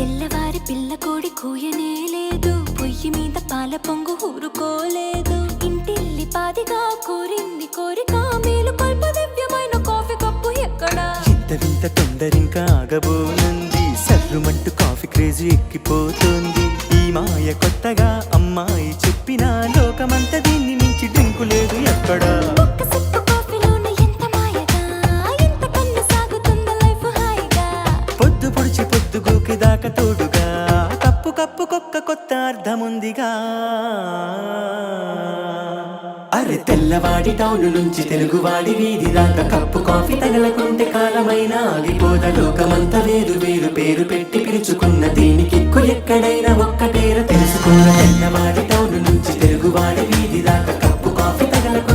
తెల్లవారి పిల్ల కోడి కూయనే లేదు. పొయ్యి మీద పాల పొంగు ఊరుకోలేదు. ఇంటిల్లి పాదిగా కోరింది కోరిక మేలు. కల్ప దివ్యమైన కాఫీ కప్పు ఎక్కడా? ఇంత వింత తొందరింకా ఆగబోనుంది. సర్రుమంటూ కాఫీ క్రేజ్ ఎక్కిపోతుంది. ఈ మాయ కొత్తగా అమ్మాయి చెప్పిన లోకమంతా దీన్ని మించి డ్రింకు లేదు. దాకా తోడుగా. కప్పు కప్పు కొక్క కొత్త అర్థముందిగా. అరే తెల్లవాడి టౌన్ నుంచి తెలుగువాడి వీధి దాకా. కప్పు కాఫీ తగలకుంటే కాలమైన ఆగిపోద. లోకమంతా వేరు వేరు పేరు పెట్టి పిలుచుకున్న దీనికి ఎక్కడైనా ఒక్క పేరు తెలుసుకున్న తెల్లవాడి టౌన్ నుంచి తెలుగువాడి వీధి దాకా. Cup coffee తగలకు